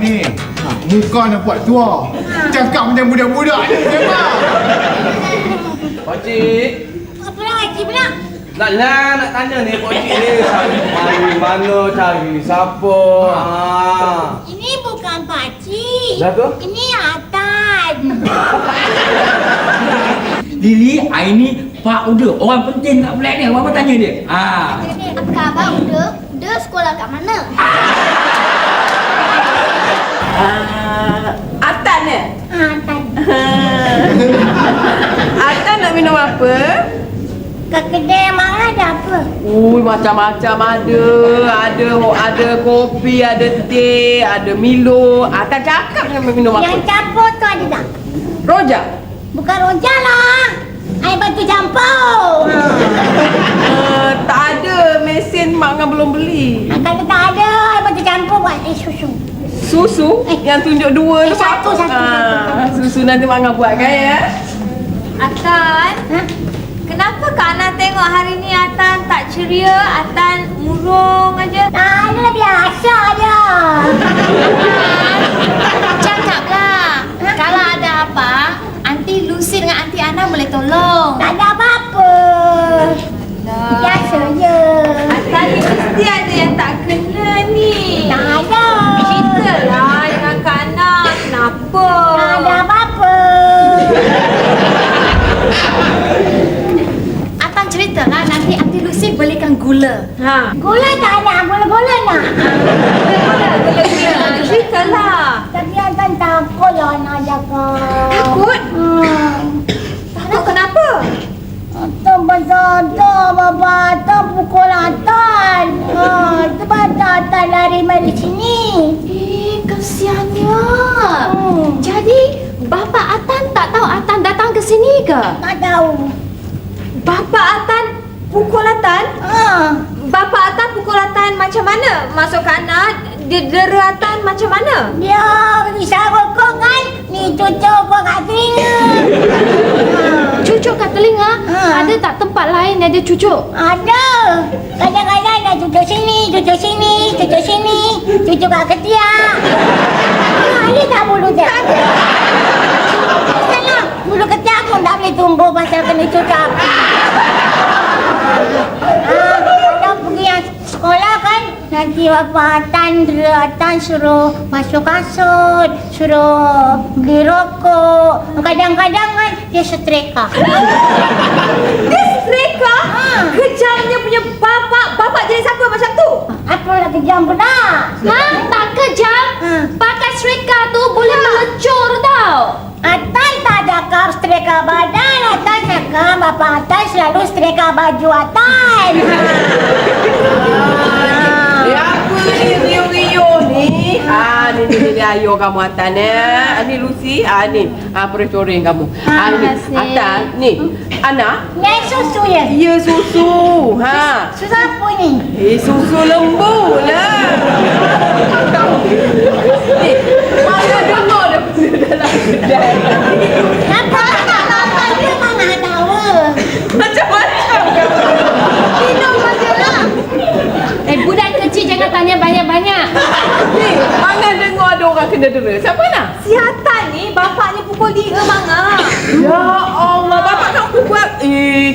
ni. Muka nak buat tua. Cakap macam budak-budak ni. Memang. Pakcik, Apa lagi pula? nak lah nak tanya ni pakcik ni Mari mana cari siapa? Ha. Ini bukan pakcik. Dah tu? Ini Atan. Lili, ah, ini Pak Uda. Orang penting kat Black ni. Apa tanya dia? Ah. Apa khabar Uda? Uda sekolah kat mana? Ah, Atan eh? Atan. Atan nak minum apa? Kat kedai Mak ada apa? Ui, macam-macam ada. Ada ada kopi, ada teh, ada Milo. Atan cakap nak minum Yang apa? campur tu ada tak? Rojak. Bukan rojak lah. Air batu campur. Ha. Uh, tak ada. Mesin mak Ngah belum beli. Ha, Kalau tak ada air batu campur buat air susu. Susu yang tunjuk dua Eh, tu satu, apa? satu, Ah, Susu nanti mak Ngah buat kan ya? Atan, Ha? kenapa Kak Ana tengok hari ni Atan tak ceria, Atan murung aja? Tak ada biasa je. Cakaplah. Kalau ada apa, Aunty Lucy dengan Aunty Ana boleh tolong. Tak ada apa-apa. Biasa je. Atan ni mesti ada yang tak kena ni. Tak ada. Ceritalah dengan Kak Ana. Kenapa? Tak ada apa-apa. Atan ceritalah nanti Aunty Lucy Ha. Gula tak ada. Gula-gula nak. Gula, gula, gula. Ceritalah. Tapi Antan takut lah nak jaga. Takut? Hmm. Takut kenapa? Antan betul-betul bapa Antan pukul Antan. Ha, sebab Antan lari mari sini. Eh, kesiannya. Hmm. Jadi, Bapa Atan tak tahu Atan datang ke sini ke? Tak tahu. Bapa Atan pukul Atan? Ha. Bapa Atan pukul Atan macam mana? Masuk kanan, dia dera Atan macam mana? Dia risau kau kan? Ni cucu kau kat telinga. Cucuk kat telinga, Ha. ada tak tempat lain dia cucuk? Ada. Kadang-kadang dia cucuk sini, cucuk sini, cucuk sini, cucuk kat ketiak. Ha, ni tak bulu dia. Salah. Bulu ketiak pun tak boleh tumbuh pasal kena cucuk. Ah, pergi sekolah kan Nanti bapa Atan, dera Atan suruh masuk kasut Suruh beli rokok Kadang-kadang kan dia setrika Dia setrika? Ha. Kejamnya punya bapak, bapak jadi siapa macam tu? Apa nak kejam pula? Ha? Tak kejam? Ha. Pakai setrika tu boleh melecur tau. Atan cakap setrika badan Atan cakap bapa Atan selalu setrika baju Atan Eh, apa ni Rio-Rio ni? Ha, ni ni ni, ni ayo kamu Atan eh. Ni Lucy, ha ni. Ha peretoring kamu. Ha ni Makasih. Atan, ni. Anak, Ni susu ya? ya susu. Ha. Susu apa ni? Eh, susu lembu lah. Ni, mana dengar dia punya dalam kedai. Nampak tak nampak dia mana tahu Macam-macam kamu. Minum saja lah Eh, budak kecil jangan tanya banyak-banyak. Ni, mana dengar ada orang kena dera. Siapa nak? Siatan ni bapaknya pukul dia manga. Ya Allah, bapak kamu buat Eh,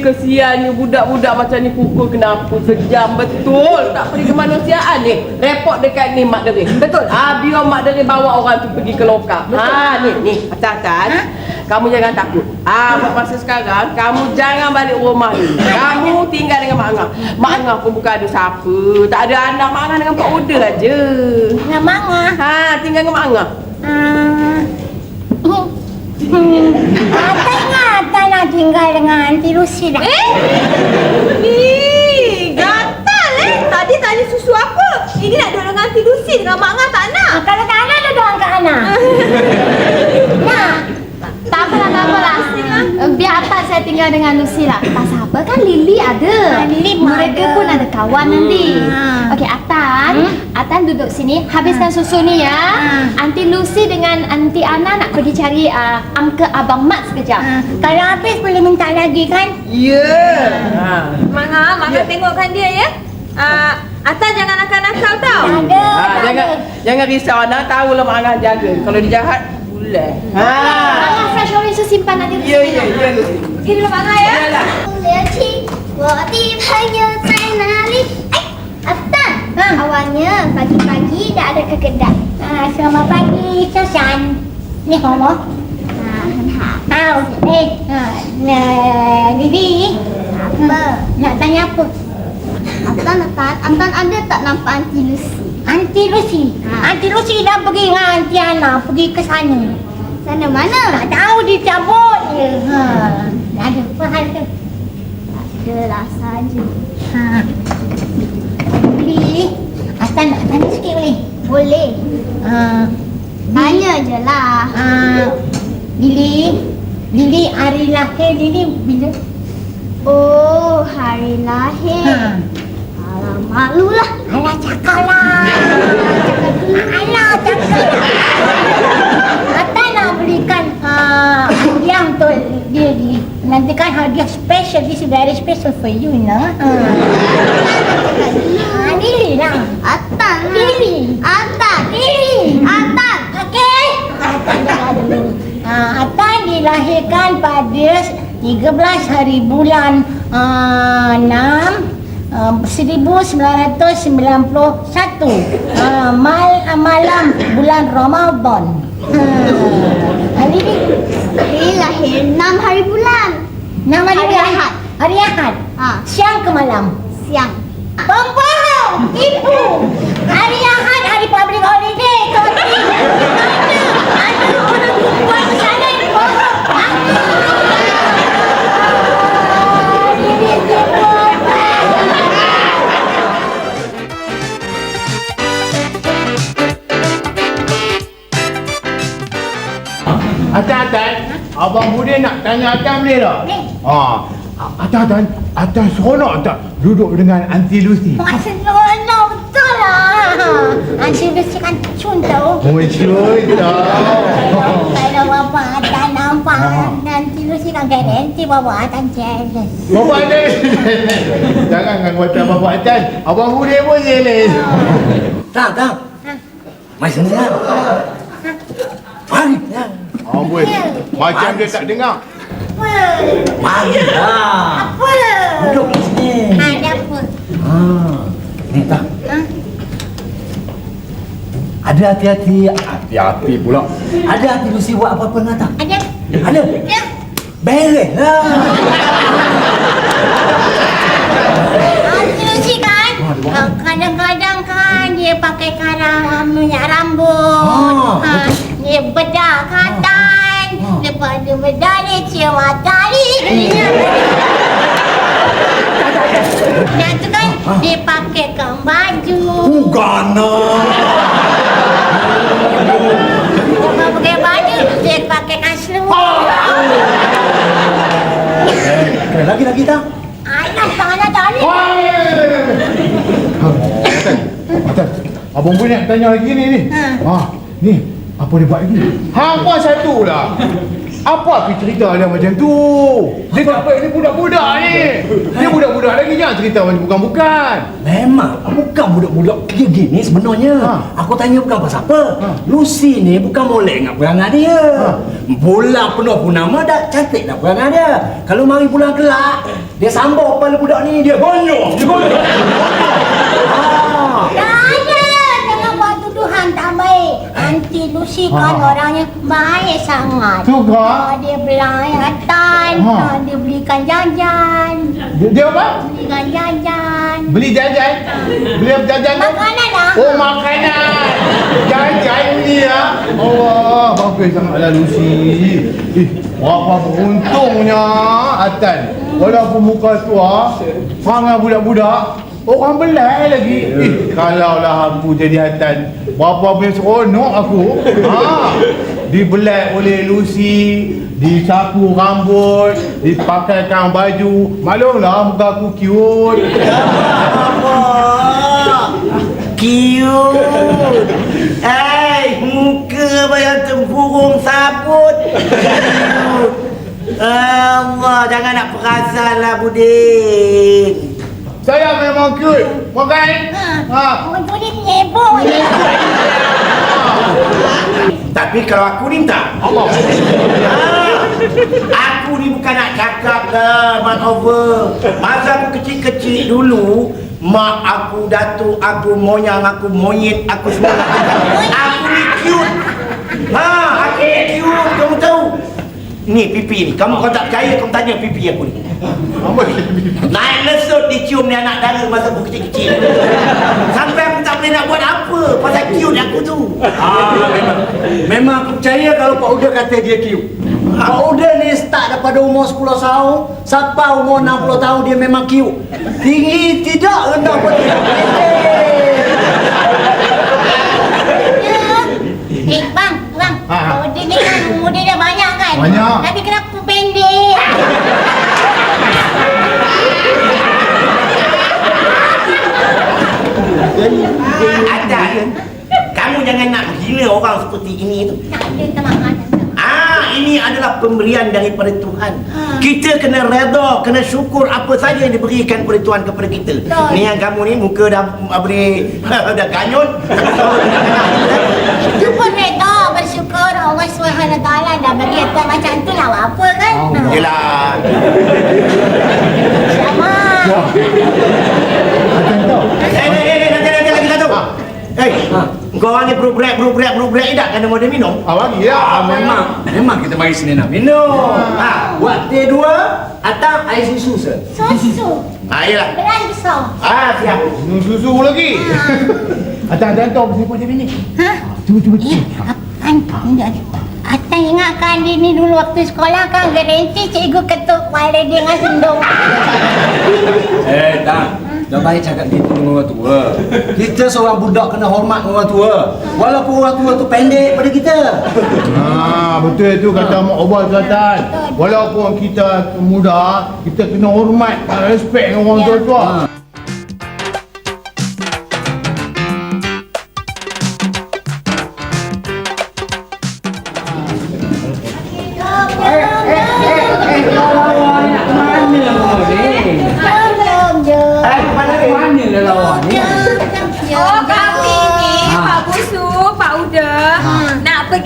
kesiannya budak-budak macam ni pukul kenapa sejam? Betul. Tak pergi kemanusiaan ni. Report dekat ni Mak Deri Betul? Ah, biar Mak Deri bawa orang tu pergi ke lokal. Ha, ni, ni, Atan-atan Kamu jangan takut. Ah, buat masa sekarang Kamu jangan balik rumah ni. Kamu tinggal dengan Mak Angah. Mak Angah pun bukan ada siapa. Tak ada anak Mak Angah dengan Pak Uda aja. Nak manga Ha, tinggal dengan Mak Angah. Ah. Hmm. Atan ingat nak tinggal dengan Aunty Lucy dah. Eh? Ih, gatal eh. Tadi tanya susu apa? Ini nak duduk dengan Aunty Lucy dengan Mak Ngah tak nak. Ah, kalau tak ada, ada doang kat Ana. Nah, Tak apalah, tak apalah. Eh, Biar Atan saya tinggal dengan Lucy lah. Tak apa kan Lily ada. Ah, Lily pun Mereka ada. pun ada kawan nanti. Ah. Okey, Atan. Hmm? Atan duduk sini. Habiskan susu ni ya. Ah. Aunty Lucy dengan Aunty Ana nak pergi cari uh, Uncle Abang Mat sekejap. ah, kalau habis boleh minta lagi kan? Ya yeah. ha. Manga, Manga Ya. tengokkan dia ya. Uh, Atan jangan nakal-nakal tau. Ada, Ha, jangan ada. jangan risau Ana tahu lah Mak Angah jaga. Kalau dia jahat, bulan. Ha. Angah fresh orange tu simpan nanti. Ya ya ya Lucy. Pergi dulu Mak Angah ya. Yalah. 聊起我的朋友在哪里？哎，阿蛋， Ha. awalnya pagi-pagi dah ada ke kedai. Ah, selamat pagi, Susan. Ni Homo. Ah, 很好。 Ah, eh, ah, nah, Didi. Apa? Nak tanya apa? Atan, Atan, Atan ada tak nampak Aunty Lucy? Aunty Lucy. Ha. Aunty Lucy dah pergi dengan Aunty Ana, pergi ke sana. Sana mana? Tak tahu dia cabut je. Ha. Ada apa tu? Adalah saja. Ha. Beli. Asal nak tanya sikit boleh? Boleh. Ha. Tanya je lah. Ha. Lili. Lili hari lahir Lili bila? Oh, hari lahir. Ha. Malulah. Alah cakap lah. Alah cakap. Atai nak berikan uh, hadiah untuk dia di nanti kan hadiah special this is very special for you you know. Ha. Ha, Lili lah. Atan lah. Lili. Atan. Lili. Atan. Okey. Atan dah dulu. Ha, Atan dilahirkan pada 13 hari bulan uh, 6 Uh, 1991 uh, mal, uh, malam bulan Ramadan. Ha. Hari ni Dia lahir 6 hari bulan. nama dia Hari Ahad. Hari Ahad. Ha, Siang ke malam? siang. Pembohong! Ibu! Hari Ahad, hari public holiday. Toti! Abang Budi nak tanya Atan boleh tak? Boleh. Ha. Atan, Atan. Atan seronok tak duduk dengan Aunty Lucy? Mak senonoh betul lah. Aunty Lucy kan cun tau. Oh, cuy tau. Kalau bapa tak nampak Nanti Lucy kan garanti bapa tak jealous. Bapak ada. Jangan dengan kata bapak Atan. Abang Budi pun jealous. Tak, tak. Mai sini lah. Mari. Ya. Amboi. Macam dia tak dengar. Apa? Mari lah. Apa? Duduk di sini. Ada apa? Ha. Ni tak. Ha? Ada hati-hati. Hati-hati pula. Ada hati Lucy buat apa-apa dengan tak? Ada? Ada. Ya. Beres lah. Lucy kan? Kadang-kadang kan dia pakai karang minyak rambut. Ah, Ha, dia bedah katan. Lepas dia bedah dia cium matahari. Dan tu kan dia pakaikan baju. Bukan lah. Lepas pakai baju dia pakaikan seluar. Eh, lagi-lagi tak? Alah tangan tadi. Atan, Atan. Abang nak tanya lagi ni ni. Ha. Ha. Ni. Apa dia buat lagi? Hampa satu lah. Apa api cerita dia macam tu? Dia tak baik ni budak-budak ni. Dia budak-budak lagi jangan cerita macam bukan-bukan. Memang bukan budak-budak kerja gini sebenarnya. Ha. Aku tanya bukan pasal apa. Ha. Lucy ni bukan molek dengan perangai dia. Ha. Bulan penuh purnama dah cantik dah perangai dia. Kalau mari bulan kelak, dia sambung kepala budak ni dia gonyok. Dia. ha. Tak ada. Jangan buat tuduhan tak baik. Aunty Lucy kan Ha. orangnya baik sangat. Suka? Oh, dia belayatan. Ha. Ha. Dia belikan jajan. Dia, dia apa? Belikan jajan. Beli jajan? Beli apa jajan tu? Makanan lah. Oh makanan. Jajan ni ya. Allah, bagus sangatlah Lucy. Eh, berapa beruntungnya Atan. Walaupun muka tua, sangat budak-budak, orang belai lagi. Eh, kalaulah aku jadi Atan, berapa punya seronok aku. Ha. Dibelai oleh Lucy, disapu rambut, dipakaikan baju. Maklumlah muka aku cute. Cute. Hai, muka bayang tempurung sabut. Cute. Allah, jangan nak perasan lah budik. Saya memang cute. Makan. Ha. Orang tu ni nyebok je. Tapi kalau aku ni tak. Allah. Ah, aku ni bukan nak cakap dah makeover. Masa aku kecil-kecil dulu, mak aku, datuk aku, moyang aku, monyet aku semua. Aku ni cute. Ha, aku ni cute. Kamu tahu? Ni pipi ni. Kamu kalau tak percaya, kamu tanya pipi aku ni. Apa? Naik lesut dicium ni anak dara masa aku kecil-kecil. Sampai aku tak boleh nak buat apa. Pasal cute aku tu. Ah, memang. Memang aku percaya kalau Pak Uda kata dia cute. Pak Uda ni start daripada umur 10 tahun sampai umur 60 tahun dia memang cute. Tinggi tidak, rendah pun tidak. Eh bang, bang. Ha, ha. Banyak. Tapi kenapa pendek? Adan, kamu jangan nak menghina orang seperti ini tu. Tak ada Ah, ini adalah pemberian daripada Tuhan. Kita kena redha, kena syukur apa saja yang diberikan oleh Tuhan kepada kita. Betul. Ni yang kamu ni muka dah apa ni dah ganyut. Bersyukur Allah SWT dah bagi kita macam tu lah apa kan? Oh, Ha. Yelah. Sama. Macam tu. Eh, eh, eh, nanti, nanti lagi satu. Eh, kau orang ni berubrek, berubrek, berubrek ni tak kena model minum? Ah, bagi ya. Ah, memang. Memang kita mari sini nak minum. Ha, buat teh dua atau air susu sir. Susu. Ah, yelah. Beran besar. Ah, siap. Minum susu lagi. Atas atas tu apa dia ni? Ha? Cuba cuba. Eh, Atan, Atan ingatkan dia ni dulu waktu sekolah kan garanti cikgu ketuk kepala dia dengan sendung. Eh, dah. Jangan baik cakap gitu dengan orang tua. Kita seorang budak kena hormat dengan orang tua. Walaupun orang tua tu pendek pada kita. Ha, betul tu kata Mak Obal Selatan. Walaupun kita muda, kita kena hormat, respect dengan orang Ya. tua-tua. Belum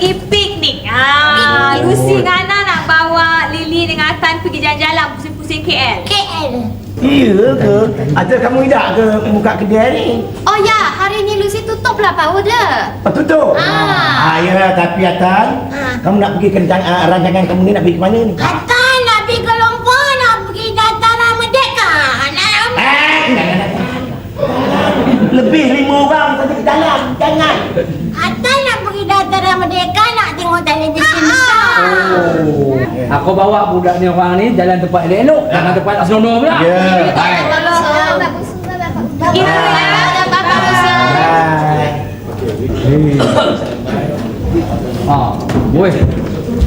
pergi piknik ah, Lucy dengan Ana nak bawa Lily dengan Atan pergi jalan-jalan Pusing-pusing KL KL. Iya ke? Atau kamu tidak ke buka kedai ni? Oh ya, hari ni Lucy tutup lah Pak Uda Oh, tutup? Ah. Ah, ya, tapi Atan, Ah. kamu nak pergi kencang, uh, rancangan kamu ni nak pergi ke mana ni? Atan nak pergi ke Lompok, nak pergi dataran Merdeka. Nak Eh, Lebih lima orang saja ke dalam, jangan. Nak Merdeka nak tengok televisyen besar. Oh. Aku bawa budak ni orang ni jalan tempat elok-elok. Jangan tempat tak senonoh pula. Ya. Dulu ya Busu Hai. Ha, boy.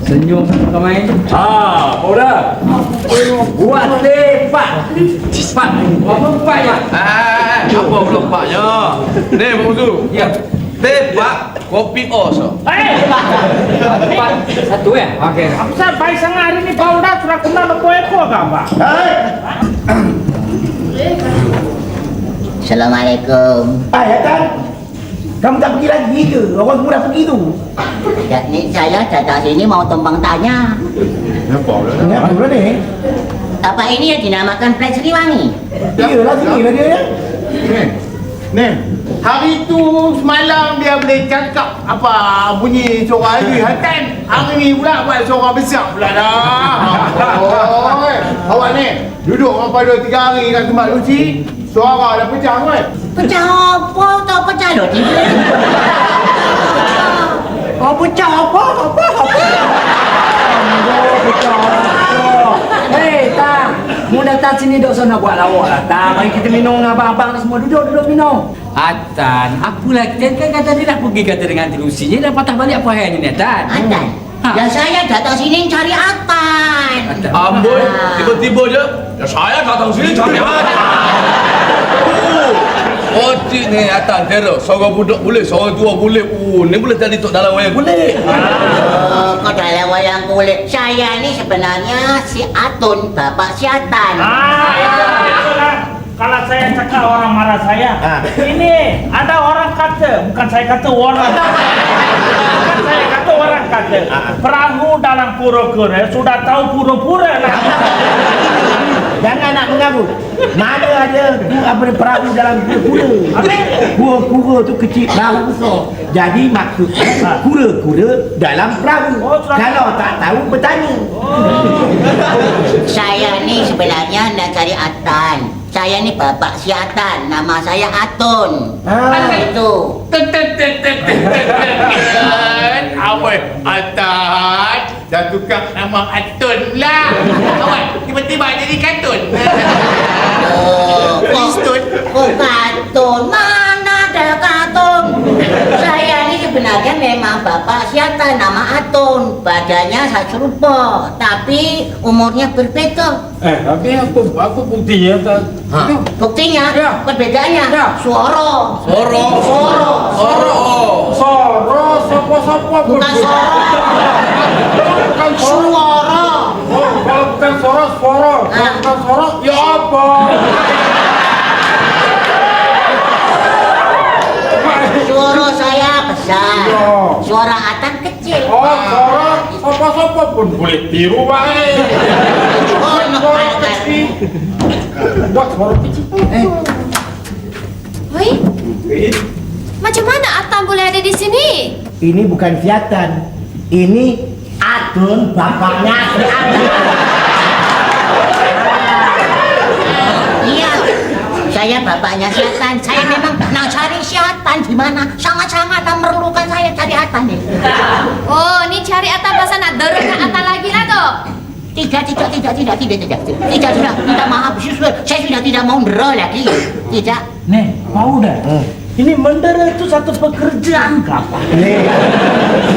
Senyum kau main. Ha, kau dah. Buat tepat. Cepat. Apa ya? Eh, apa pula paknya? Ni, Pak Musu. Ya. Tepak kopi os. Tepat. Satu ya? Okey. Apa baik sangat hari ni kau dah sudah kenal lembu ekor ke apa? Hai. Assalamualaikum. Hai, Atan. Kamu tak pergi lagi ke? Orang semua dah pergi tu. Ya, ni saya datang sini mau tumpang tanya. Kenapa pula? Kenapa pula ni? Apa ini yang dinamakan Flat Sriwangi? Iyalah sini lah dia. ya. Ni. Hari tu semalam dia boleh cakap apa bunyi suara Alwi Hatan. Hari ni pula buat suara besar pula dah. Oi, awak ni duduk apa dua tiga hari kat tempat Lucy. Suara dah pecah kan? Pecah apa? Tak pecah loh. Oh, pecah apa? Apa? Apa? Hei, Tang. Mu datang sini dok sana buat lawak lah. Tang, mari kita minum dengan abang-abang ni semua. Duduk, duduk minum. Atan, apa lagi? Kan kan kata dia dah pergi kata dengan Terusi. Dia dah patah balik apa hari ni, Atan? Atan. Ha. Ya saya datang sini cari Atan. Atan. Amboi, tiba-tiba je. Ya saya datang sini cari apa? Oh, cik ni atas teruk. Seorang budak boleh, seorang tua boleh. Oh, ni boleh jadi tok dalam wayang boleh. Oh, kau dalam wayang kulit. Saya ni sebenarnya si Atun, bapak si Atan. Ah, kalau saya cakap orang marah saya. Ah. Ini ada orang kata, bukan saya kata orang. bukan saya kata orang kata. Perahu dalam pura-pura sudah tahu pura-pura lah. Jangan nak mengaku. Mana ada apa ni, perahu dalam kura-kura. Apa? Kura-kura tu kecil, perahu besar. Jadi maksud kura-kura dalam perahu. Oh, Kalau tak tahu bertanya. Saya ni sebenarnya nak cari Atan. Saya ni bapak si Atan. Nama saya Atun. Ah. Itu. Awal Atan Dah tukar nama Atun lah Awal tiba-tiba jadi katun Oh, kok, kok katun? Mana ada katun? Saya sebenarnya memang bapak si Atan. Nama Atun. Badannya saya serupa. Tapi umurnya berbeda. Eh, tapi apa apa buktinya tak? Buktinya, Ya. perbedaannya, Ya. suara. Soro. Suara. Soro. Soro siapa-siapa Bukan suara. Bukan Suara. Oh, kalau bukan soro, soro. Kalau Ah. bukan soro, ya apa? besar. Iya. Suara atan kecil. Oh, suara sapa-sapa pun boleh biru wae. Oh, suara kecil. Wah, suara kecil. Eh. Woi. Macam mana Atan boleh ada di sini? Ini bukan Fiatan. Ini Adun bapaknya Sri Iya, saya bapaknya Syatan. Saya memang pernah cari Syatan di mana? Sangat-sangat nomor Atan nih. Oh, ni cari Atan pasal nak derungkan Atan lagi lah tu. Tidak, tidak, tidak, tidak, tidak, tidak, tidak, tidak, tidak, tidak maaf, saya sudah tidak mau dera lagi. Tidak. Nih, mau dah. Ini mendera itu satu pekerjaan kapal. Ni,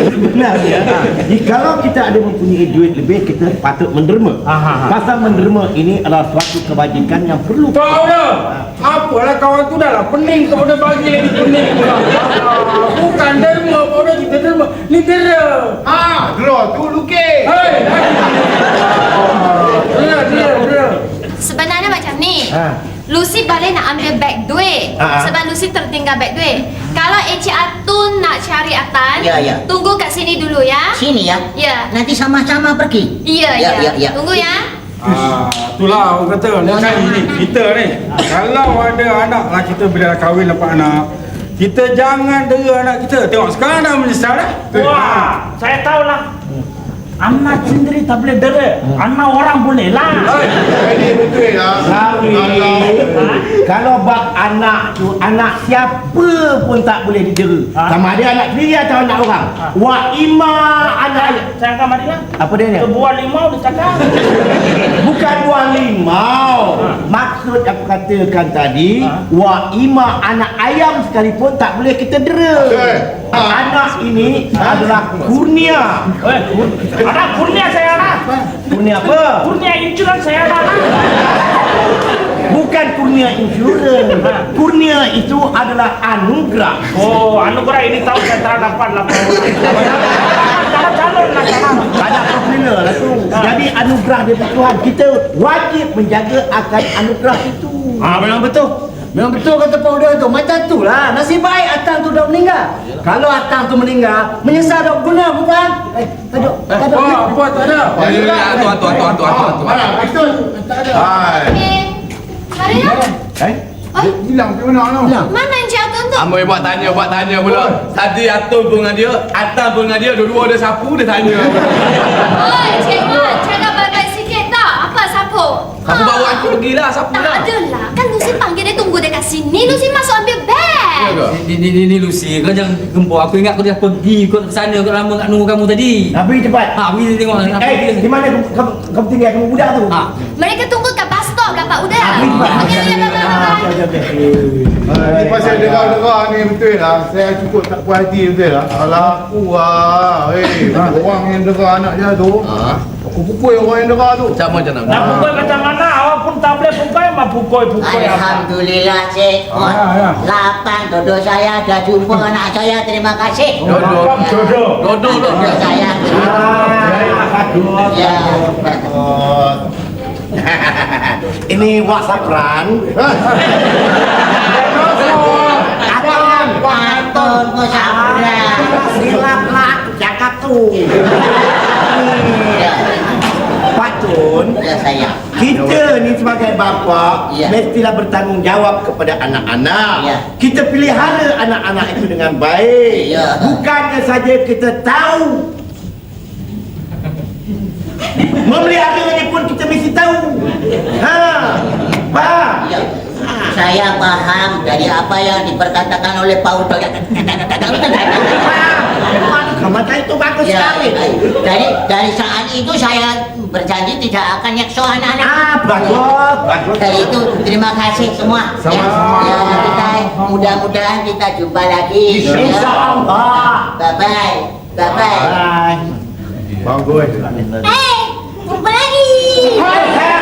Sebenarnya Kalau kita ada mempunyai duit lebih Kita patut menderma Aha. Pasal menderma ini adalah suatu kebajikan yang perlu Tahu dah. Apalah kawan tu dah lah pening kau dah bagi lagi pening pula. Ah, Bukan derma, kau dah kita derma. Ni dera. Ah, draw tu lukis Hei, lagi. Dia, dia, dia. Sebenarnya macam ni. Ha. Lucy balik nak ambil beg duit ah. Sebab Lucy tertinggal beg duit Kalau Encik Atun nak cari Atan Ya, ya. Tunggu kat sini dulu ya Sini ya. Ya Nanti sama-sama pergi. Ya, Ya, ya, ya, ya. Tunggu ya Ah, itulah orang kata ni kan ini kita ni. Kalau ada anak lah kita bila dah kahwin dapat anak kita jangan dera anak kita. Tengok sekarang dah menyesal dah. Wah, saya tahulah. Anak sendiri tak boleh dera. Anak orang boleh lah. Jadi betul Sawi Kalau bab anak tu Anak siapa pun tak boleh didera Ha? Sama ada anak sendiri atau anak orang Wa ima anak mari lah. Apa dia ni? Buah limau dia cakap. Bukan buah limau Maksud aku katakan tadi Ha? Wa ima anak ayam sekalipun tak boleh kita dera Betul. Ha. Anak ini adalah kurnia Eh, ada kurnia saya lah. Kurnia apa? Kurnia insurans saya lah. Bukan kurnia insurans Kurnia itu adalah anugerah Oh, anugerah ini tahu saya telah dapat lah. Calon lah. Ada popular lah tu Jadi anugerah dari Tuhan Kita wajib menjaga akan anugerah itu Ah, memang betul. Memang betul kata Pak Uda tu. Macam tu lah. Nasib baik Atang tu dah meninggal. Kalau Atang tu meninggal, menyesal tak guna bukan? Eh. Tajuk. Oh, apa tak ada? Ya, ya, ya, atu, atu, atu, atu, atu, atu. Mana betul Hai Okay Mari lah Eh? Dia hilang ke mana tu Mana Encik Atun tu? Amoi buat tanya, buat tanya pula. Tadi Atun pun dengan dia, Atan pun dengan dia, dua-dua dia sapu, dia tanya. Oi, Encik Wan Cakap baik-baik sikit tak? Apa sapu? Sapu bawa aku pergilah, sapu Tak lah. ada lah Kan Lucy panggil dia tunggu dekat sini Lucy masuk ambil beg Ya? Ni, ni, ni, ni Lucy, kau jangan gembok. Aku ingat kau dah pergi kau ke sana. Kau lama nak nunggu kamu tadi. Nak pergi cepat Ha, pergi tengok. Eh, dia? di mana kamu, kamu, kamu tinggal kamu budak tu? Ha. Mereka tunggu kat bus stop kat Pak Uda Ah, pergi cepat. Okey, okey, okey. Ini pasal dengar-dengar ni betul lah Saya cukup tak puas hati betul lah Alah aku lah Eh, orang yang dengar anak dia tu Pukoy ko kayo nakado. Sama dyan ang. Napukoy ka tanga na. Awa pun table po kayo. Mapukoy, pukoy. Alhamdulillah, Cik. Lapang dodo saya. Dah jumpa anak saya. Terima kasih. Dodo. Dodo. Dodo. Dodo saya. Ya. Ini WhatsApp Ran. Kapan? Kapan? Kapan? Kapan? Kapan? Kapan? Pak Tun, Ya sayang. kita ni sebagai bapa Ya. mestilah bertanggungjawab kepada anak-anak. Ya. Kita pelihara anak-anak itu dengan baik. Ya. Bukannya saja kita tahu. Memeliharanya pun kita mesti tahu. Ha. Faham? Ya. Saya paham dari apa yang diperkatakan oleh Pak Udo. Faham. Macam itu bagus Ya, sekali. dari dari saat itu saya berjanji tidak akan nyekso anak-anak. Ah, bagus, bagus. Dari itu terima kasih semua. Sama-sama. Ya, ya, kita mudah-mudahan kita jumpa lagi. Insyaallah. Bye bye. Bye bye. Bye. Bagus. Eh, jumpa lagi. Tan